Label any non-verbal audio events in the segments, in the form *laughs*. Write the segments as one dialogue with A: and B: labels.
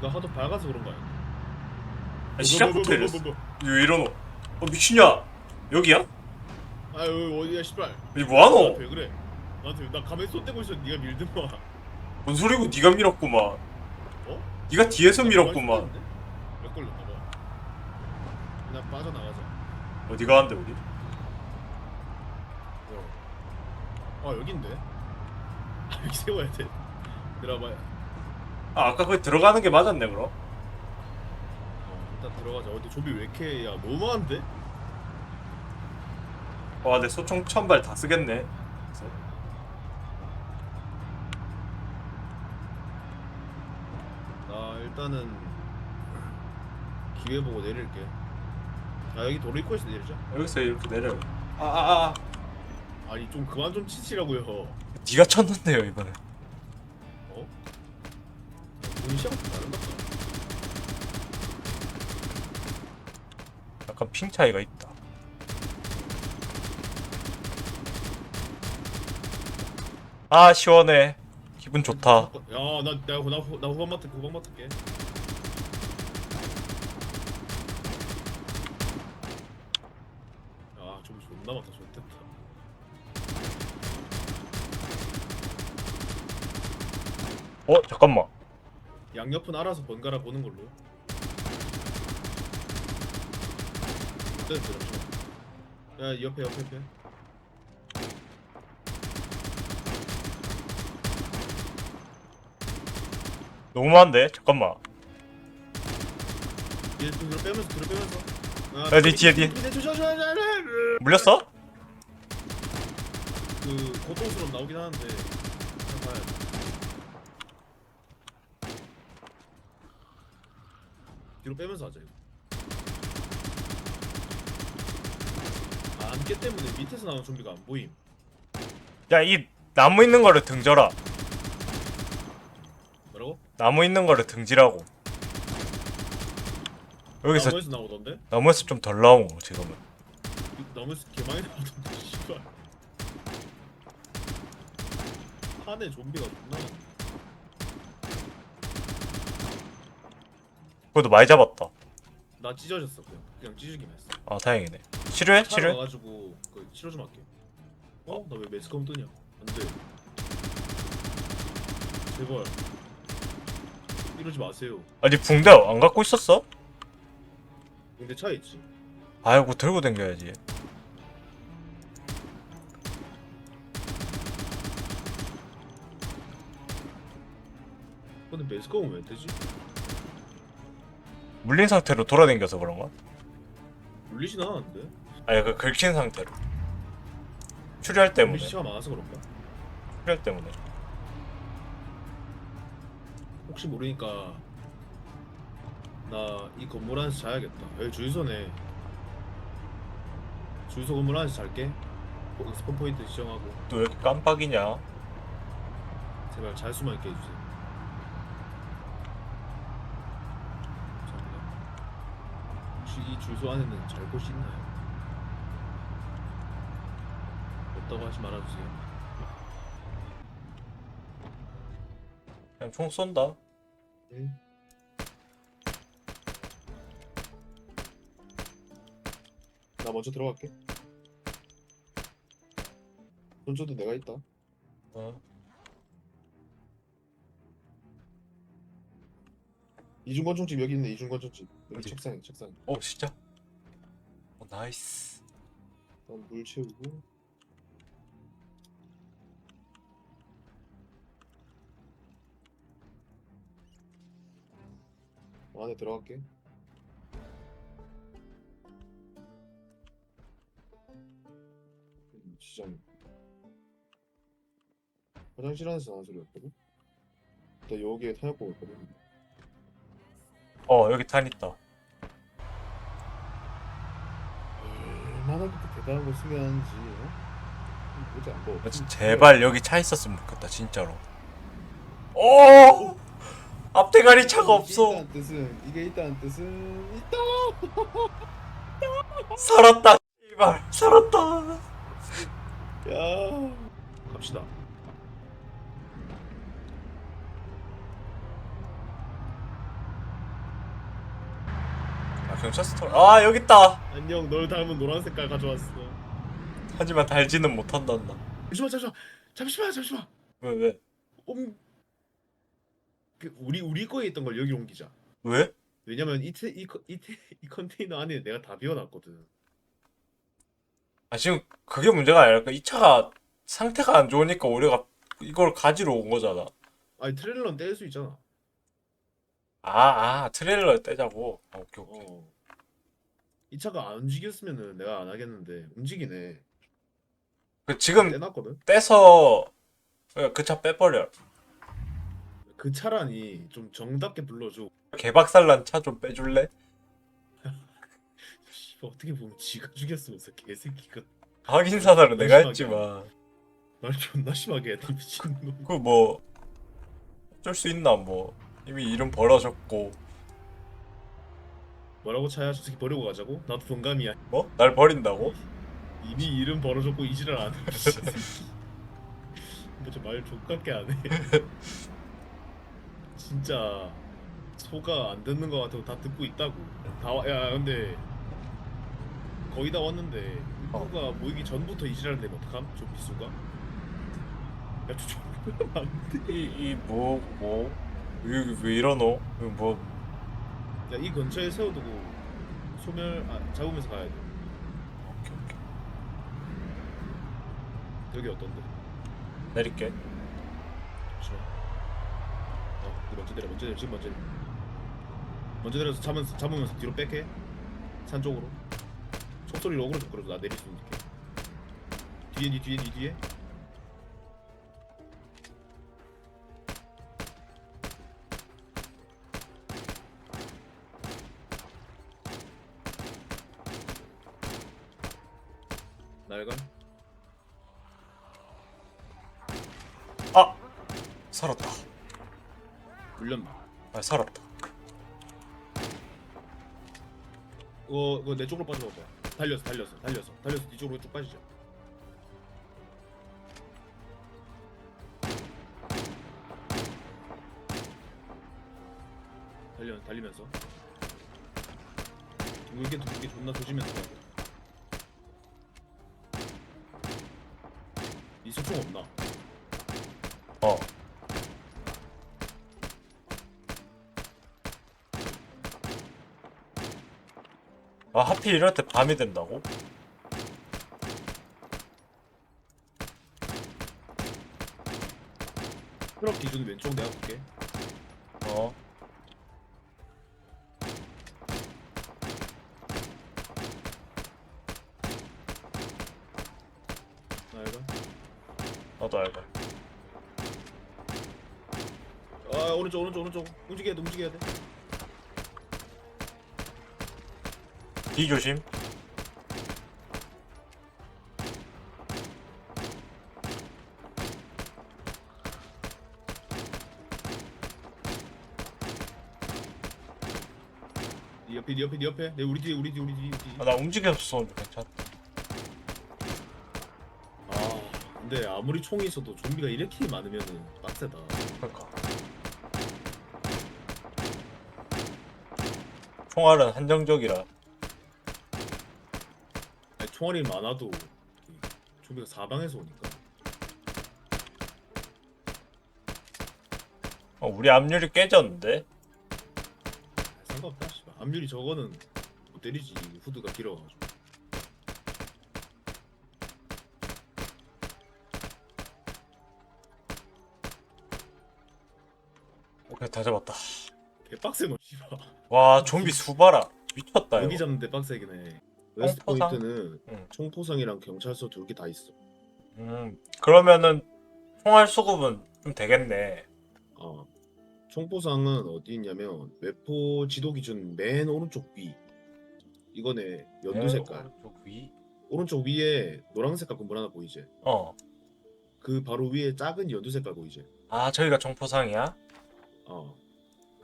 A: 나 하도 밝아서 그런 거 아니야?
B: 아, 시작부터
A: 뭐,
B: 이랬어.
A: 뭐, 뭐, 뭐,
B: 왜 이러노? 어 미친냐? 여기야?
A: 뭐. 아유 어디야 씨발.
B: 이 뭐하노?
A: 왜 그래? 나한테 나 가만히 손 떼고 있어. 네가 밀더만.
B: 뭔 소리고 네가 밀었구만.
A: 어?
B: 네가 뒤에서 밀었구만.
A: 몇 걸렸나 봐. 그냥 빠져나가자.
B: 어디 가는데 우리?
A: 어. 아 여긴데. 아 *laughs* 여기 세워야 돼. 들어봐야.
B: 아 아까 거기 들어가는 게 맞았네 그럼?
A: 어, 일단 들어가자. 어디 좀비 왜 이렇게 야 너무 많은데?
B: 와내 소총 천발 다 쓰겠네.
A: 나 일단은 기회 보고 내릴게. 아 여기 도로 입구에서 내리자.
B: 여기서 이렇게 내려. 아아아. 아,
A: 아니 좀 그만 좀 치시라고요.
B: 네가 쳤는데요 이번에.
A: 어? 본시랑 다른가?
B: 약간 핑 차이가 있다. 아 시원해. 기분 좋다.
A: 야나 내가 나, 후- 나 후방 맡을게 후방 맡을게. 아 좀비 존나 많다 좋겠다.
B: 어 잠깐만.
A: 양옆은 알아서 번갈아 보는 걸로. 네. 야 옆에 옆에 옆에.
B: 너무 많은데 잠깐만.
A: 뒤에 뒤로 빼면서 뒤로 빼면서. 아,
B: 야, 뒤, 뒤에, 뒤에. 물렸어?
A: 그 고통스러움 나오긴 하는데. 그냥 봐야 돼. 뒤로 빼면서 하자 이거. 아, 안개 때문에 밑에서 나오는 좀비가 안 보임.
B: 야 이 나무 있는 거를 등져라.
A: 뭐라고?
B: 나무 있는 거를 등지라고. 여기서
A: 나무에서 나오던데?
B: 나무에서 좀 덜 나온 거 지금은.
A: 나무에서 개 많이 나오던데 씨발. 판에 좀비가 존나 많네.
B: 그래도 많이 잡았다.
A: 나 찢어졌어 그냥 그냥 찢어지기만 했어.
B: 아 다행이네. 치료해? 치료해?
A: 가가지고 그 치료 좀 할게. 어? 나 왜 매스컴 뜨냐? 안돼. 제발. 이러지 마세요.
B: 아니 붕대 안 갖고 있었어?
A: 근데 차에 있지.
B: 아이고 들고 댕겨야지.
A: 근데 매스컴은 왜 뜨지?
B: 물린 상태로 돌아댕겨서 그런가?
A: 물리진 않았는데.
B: 아니 그 긁힌 상태로. 출혈 때문에.
A: 물리시가 많아서 그런가?
B: 출혈 때문에.
A: 혹시 모르니까 나 이 건물 안에서 자야겠다. 여기 주유소네. 주유소 건물 안에서 잘게. 거기 스폰 포인트 지정하고
B: 또 여기 깜빡이냐?
A: 제발 잘 수만 있게 해주세요. 감사합니다. 혹시 이 주유소 안에는 잘 곳이 있나요? 없다고 하지 말아주세요.
B: 그냥 총 쏜다.
A: 응. 나 먼저 들어갈게. 손조도 내가 있다.
B: 어.
A: 이중건총집 여기 있네. 이중건총집 여기
B: 어디?
A: 책상에 책상.
B: 어 진짜? 어 나이스.
A: 일단 물 채우고. 어, 안에 들어갈게. 음, 지점. 화장실 안에서 나는 소리였거든. 나 여기에 보고 있거든.
B: 어 여기 탄 있다.
A: 얼마나 그렇게 대단한 걸. 어? 보자. 뭐.
B: 아, 진- 제발 여기 차 있었으면 좋겠다 진짜로. 오! 앞대가리 차가 없어.
A: 이게 있다는 뜻은 이게 있다는 뜻은 있다.
B: 살았다. 제발 살았다.
A: 야. 갑시다.
B: 경찰서 털. 아 여기 있다.
A: 안녕 널 닮은 노란 색깔 가져왔어
B: 하지만 달지는 못한다 나.
A: 잠시만 잠시만 잠시만 잠시만
B: 왜 왜?
A: 옴... 그 우리 우리 거에 있던 걸 여기 옮기자
B: 왜?
A: 왜냐면 이, 테, 이, 컨- 이, 테, 이 컨테이너 안에 내가 다 비워놨거든
B: 아 지금 그게 문제가 아니라 이 차가 상태가 안 좋으니까 우리가 이걸 가지러 온 거잖아.
A: 아니 트레일러는 뗄 수 있잖아
B: 아, 아, 트레일러 떼자고. 아, 오케이, 오케이.
A: 어. 이 차가 안 움직였으면은 내가 안 하겠는데 움직이네
B: 그 지금
A: 떼놨거든
B: 떼서 그 차 빼버려.
A: 그 차라니 좀 정답게 불러줘
B: 개박살난 차 좀 빼줄래? *laughs*
A: 씨발, 어떻게 보면 지가 죽였으면서 개새끼가
B: 확인 사살은 내가 했지만
A: 말 존나 심하게 했다 미친놈
B: 그 뭐 어쩔 수 있나 뭐 이미 이름 벌어졌고
A: 뭐라고 차야 저 새끼 버리고 가자고? 나도 동감이야
B: 뭐? 날 버린다고?
A: 이미 이름 벌어졌고 이지랄 안해 *laughs* 뭐저말 족같게 안 해 *laughs* 진짜 소가 안 듣는 거 같아도 다 듣고 있다고 다 와, 야 근데 거의 다 왔는데
B: 어.
A: 소가 모이기 전부터 이지랄 되면 어떡함? 저 비수가? 야저 정도면 안 돼
B: 이이뭐뭐 여기 왜 이러노? 이거 뭐
A: 야 이 근처에 세워두고 소멸 아, 잡으면서 가야 돼
B: 오케이 오케이
A: 여기 어떤데?
B: 내릴게
A: 잠시만. 어, 그 먼저 내려, 먼저 내려, 지금 먼저 내려. 먼저 내려서 잡으면서, 잡으면서 뒤로 뺄게. 산 쪽으로. 총소리로 어그로 좀 끌어줘. 나 내릴 수 있게. 뒤에, 니 뒤에, 니 뒤에. 날가?
B: 아 살았다
A: 물렸나?
B: 아 살았다
A: 그거, 그거 내 쪽으로 빠져봐. 달려서, 달려서, 달려서, 달려서 뒤쪽으로 쭉 빠지자. 달려, 달리면서. 둥글게 둥글게 존나 조지면서 가고. 이 소총 없나?
B: 어 아, 하필 이럴 때 밤이 된다고?
A: 트럭 기준 왼쪽 내가 볼게.
B: 나도 알고.
A: 아 오른쪽 오른쪽 오른쪽 움직여야 돼 움직여야 돼.
B: 뒤 조심.
A: 네 옆에 네 옆에 네 옆에 내 우리 뒤에 우리 뒤에 우리 뒤에 우리 뒤에.
B: 아, 나 움직였어. 괜찮다.
A: 아 근데 아무리 총이 있어도 좀비가 이렇게 많으면은 빡세다
B: 그러니까. 총알은 한정적이라.
A: 아니, 총알이 많아도 이 좀비가 사방에서 오니까
B: 어, 우리 압률이 깨졌는데?
A: 아, 상관없다 씨발 압률이 저거는 못 때리지 후드가 길어가지고
B: 오케이, 다 잡았다.
A: 개빡세노 씨발
B: 와, 좀비 수바라. 미쳤다,
A: 여기
B: 이거.
A: 잡는데 빡세긴 해 웨스트
B: 총포상?
A: 포인트는
B: 응.
A: 총포상이랑 경찰서 둘개다 있어
B: 음, 그러면은 총알 수급은 좀 되겠네.
A: 어 총포상은 어디 있냐면 외포 지도 기준 맨 오른쪽 위 이거네 연두 색깔
B: 오른쪽 위.
A: 오른쪽 위에 노란 색깔 건물 하나 보이지?
B: 어.
A: 그 바로 위에 작은 연두 색깔 보이지?
B: 아, 저기가 총포상이야?
A: 어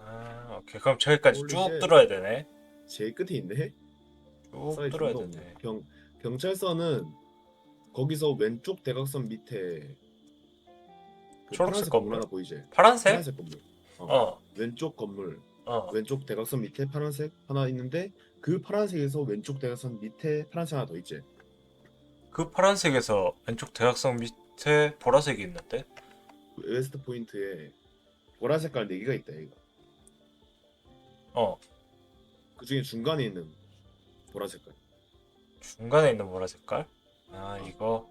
B: 아, 오케이. 그럼 저기까지 쭉
A: 쉣.
B: 뚫어야 되네.
A: 제일 끝에 있네.
B: 쭉 뚫어야
A: 존나 없네.
B: 되네.
A: 경 경찰서는 거기서 왼쪽 대각선 밑에 그
B: 초록색
A: 파란색
B: 건물?
A: 하나 보이지?
B: 파란색?
A: 파란색 건물. 어.
B: 어,
A: 왼쪽 건물
B: 어.
A: 왼쪽 대각선 밑에 파란색 하나 있는데 그 파란색에서 왼쪽 대각선 밑에 파란색 하나 더 있지.
B: 그 파란색에서 왼쪽 대각선 밑에 보라색이 있는데?
A: 그 웨스트 포인트에 보라 색깔 네 개가 있다 얘가.
B: 어,
A: 그 중에 중간에 있는 보라 색깔.
B: 중간에 있는 보라 색깔? 아, 이거.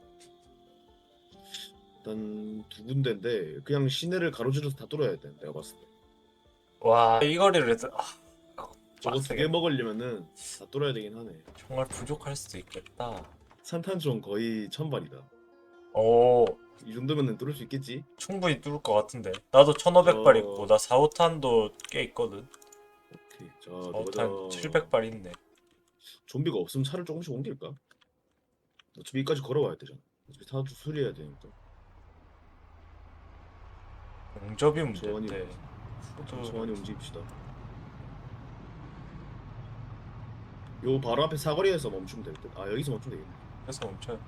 A: 일단 두 군데인데 그냥 시내를 가로질러서 다 뚫어야 돼. 내가 봤을 때.
B: 와, 이 거리를, 아,
A: 저거 두 개
B: 빡세게.
A: 먹으려면은 다 뚫어야 되긴 하네.
B: 정말 부족할 수도 있겠다.
A: 산탄총 거의 천발이다.
B: 오,
A: 이 정도면은 뚫을 수 있겠지?
B: 충분히 뚫을 것 같은데. 나도 1500발
A: 어.
B: 있고, 나 4, 5탄도 꽤 있거든.
A: 오케이. 자,
B: 4,
A: 보자.
B: 700발 있네.
A: 좀비가 없으면 차를 조금씩 옮길까? 어차피 여기까지 걸어와야 되잖아. 어차피 차도 수리해야 되니까.
B: 용접이
A: 소원이
B: 문제인데.
A: 소환이 움직입시다. 요 바로 앞에 사거리에서 멈추면 될 듯. 아 여기서 멈추면 되겠네.
B: 그래서 멈춰.